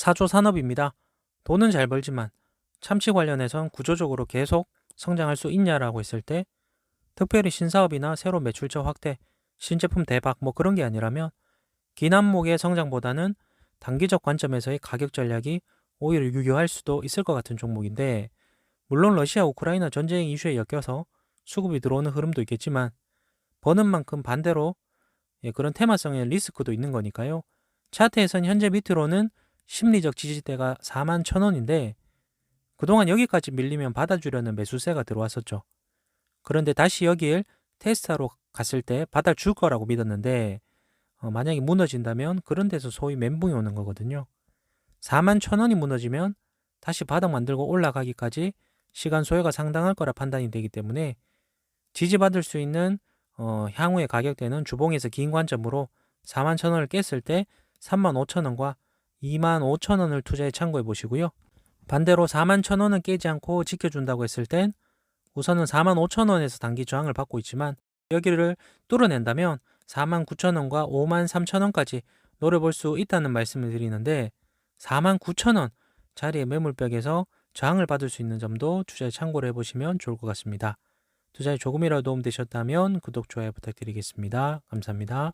사조 산업입니다. 돈은 잘 벌지만 참치 관련해선 구조적으로 계속 성장할 수 있냐라고 했을 때 특별히 신사업이나 새로운 매출처 확대, 신제품 대박 뭐 그런 게 아니라면 긴 안목의 성장보다는 단기적 관점에서의 가격 전략이 오히려 유효할 수도 있을 것 같은 종목인데 물론 러시아 우크라이나 전쟁 이슈에 엮여서 수급이 들어오는 흐름도 있겠지만 버는 만큼 반대로 예, 그런 테마성의 리스크도 있는 거니까요. 차트에선 현재 밑으로는 심리적 지지대가 4만 1천원인데 그동안 여기까지 밀리면 받아주려는 매수세가 들어왔었죠. 그런데 다시 여길 테스트하러 갔을 때 받아줄 거라고 믿었는데 어, 만약에 무너진다면 그런 데서 소위 멘붕이 오는 거거든요. 4만 1천원이 무너지면 다시 바닥 만들고 올라가기까지 시간 소요가 상당할 거라 판단이 되기 때문에 지지받을 수 있는 어, 향후의 가격대는 주봉에서 긴 관점으로 4만 1천원을 깼을 때 3만 5천원과 2만 5천 원을 투자에 참고해 보시고요. 반대로 4만 1천 원은 깨지 않고 지켜준다고 했을 땐 우선은 4만 5천 원에서 단기 저항을 받고 있지만 여기를 뚫어낸다면 4만 9천 원과 5만 3천 원까지 노려볼 수 있다는 말씀을 드리는데 4만 9천 원 자리의 매물벽에서 저항을 받을 수 있는 점도 투자에 참고를 해보시면 좋을 것 같습니다. 투자에 조금이라도 도움 되셨다면 구독, 좋아요 부탁드리겠습니다. 감사합니다.